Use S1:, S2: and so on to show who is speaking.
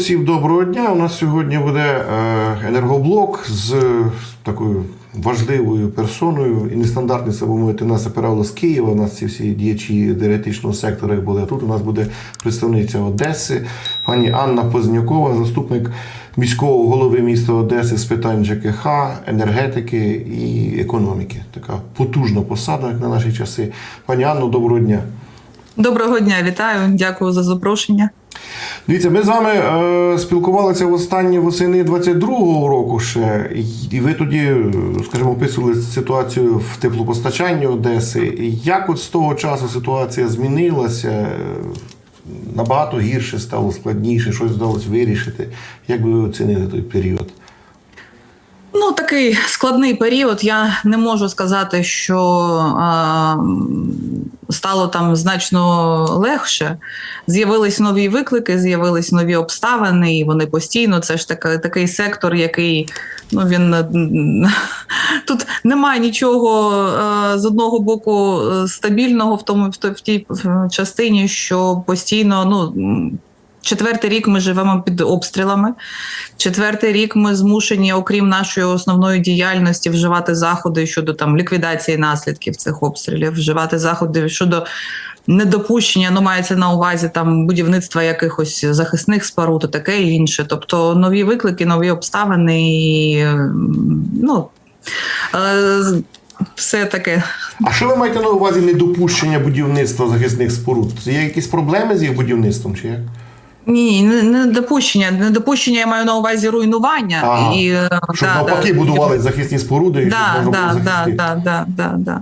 S1: всім доброго дня. У нас сьогодні буде е, енергоблок з такою важливою персоною і нестандартний це, мовити, нас оперувало з Києва. У нас ці всі діячі енергетичного сектора були. Тут у нас буде представниця Одеси, пані Анна Познякова, заступник міського голови міста Одеси з питань ЖКХ, енергетики і економіки. Така потужна посада, як на наші часи. Пані Анно, доброго дня.
S2: Доброго дня, вітаю, дякую за запрошення.
S1: Дивіться, ми з вами е, спілкувалися в останні восени 22-го року ще, і ви тоді, е, скажімо, описували ситуацію в теплопостачанні Одеси. Як от з того часу ситуація змінилася? Набагато гірше стало, складніше, щось вдалося вирішити. Як би ви оцінили той період?
S2: Ну, такий складний період. Я не можу сказати, що а, стало там значно легше. З'явились нові виклики, з'явились нові обставини, і вони постійно. Це ж така, такий сектор, який ну він тут немає нічого е, з одного боку е, стабільного в тому в тій е, частині, що постійно ну. Четвертий рік ми живемо під обстрілами. Четвертий рік ми змушені, окрім нашої основної діяльності, вживати заходи щодо там ліквідації наслідків цих обстрілів, вживати заходи щодо недопущення, ну мається на увазі там будівництва якихось захисних споруд і таке інше. Тобто нові виклики, нові обставини, і, ну е, все таке
S1: А що ви маєте на увазі недопущення будівництва захисних споруд? Є якісь проблеми з їх будівництвом? Чи як?
S2: Ні, не, допущення. Не допущення я маю на увазі руйнування
S1: Ага.
S2: і е,
S1: Щоб
S2: да,
S1: навпаки
S2: да.
S1: будували захисні споруди, і
S2: Да,
S1: щоб можна
S2: да, да, да, да, да, да.